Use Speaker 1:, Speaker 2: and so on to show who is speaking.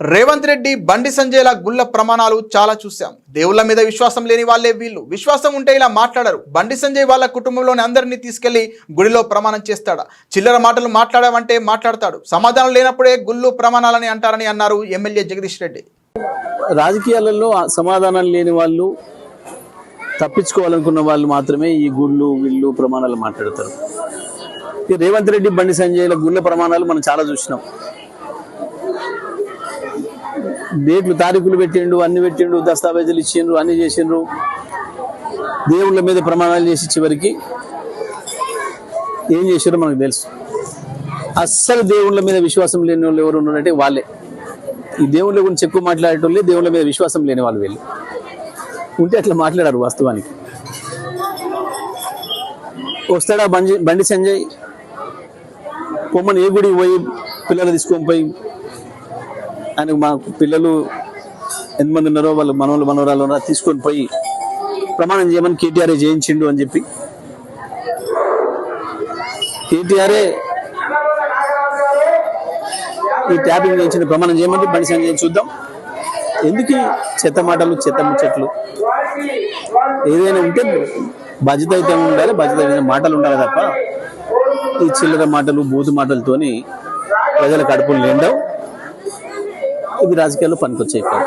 Speaker 1: రేవంత్ రెడ్డి బండి సంజయ్ల గుళ్ళ ప్రమాణాలు చాలా చూశాం. దేవుళ్ళ మీద విశ్వాసం లేని వాళ్ళే వీళ్ళు. విశ్వాసం ఉంటే ఇలా మాట్లాడరు. బండి సంజయ్ వాళ్ళ కుటుంబంలోని అందరినీ తీసుకెళ్ళి గుడిలో ప్రమాణం చేస్తాడా? చిల్లర మాటలు మాట్లాడామంటే మాట్లాడతాడు. సమాధానం లేనప్పుడే గుళ్ళు ప్రమాణాలని అంటారని అన్నారు ఎమ్మెల్యే జగదీష్ రెడ్డి.
Speaker 2: రాజకీయాలలో సమాధానం లేని వాళ్ళు తప్పించుకోవాలనుకున్న వాళ్ళు మాత్రమే ఈ గుళ్ళు వీళ్ళు ప్రమాణాలు మాట్లాడతారు. రేవంత్ రెడ్డి బండి సంజయ్ల గుళ్ళ ప్రమాణాలు మనం చాలా చూసినాం. డేట్లు తారీఖులు పెట్టిండు అన్ని పెట్టిండు దస్తావేజులు ఇచ్చిండ్రు అన్ని చేసిండ్రు. దేవుళ్ళ మీద ప్రమాణాలు చేసి చివరికి ఏం చేసారో మనకు తెలుసు. అస్సలు దేవుళ్ళ మీద విశ్వాసం లేని వాళ్ళు ఎవరు ఉన్నారంటే వాళ్ళే. ఈ దేవుళ్ళ గురించి ఎక్కువ మాట్లాడేటోళ్ళే దేవుళ్ళ మీద విశ్వాసం లేని వాళ్ళు వీళ్ళు. ఉంటే అట్లా మాట్లాడారు వాస్తవానికి. వస్తాడా బండి బండి సంజయ్? పొమ్మని ఏ గుడికి పోయి పిల్లలు తీసుకొని పోయి ఆయన మా పిల్లలు ఎంతమంది ఉన్నారో వాళ్ళు మనవలు మనవరాలు ఉన్నారో తీసుకొని పోయి ప్రమాణం చేయమని కేటీఆర్ చేయించిండు అని చెప్పి. కేటీఆర్ఏ ఈ ట్యాపింగ్ చేయించిన ప్రమాణం చేయమని బండి సంజయ్ చూద్దాం. ఎందుకు చెత్త మాటలు చెత్త ముచ్చట్లు? ఏదైనా ఉంటే బాధ్యత అయితే ఉండాలి బాధ్యత మాటలు ఉండాలి తప్ప ఈ చిల్లర మాటలు బూతు మాటలతోని ప్రజల కడుపులు నిండవు. এগুলো আজকে আলো পান করছে এই ফল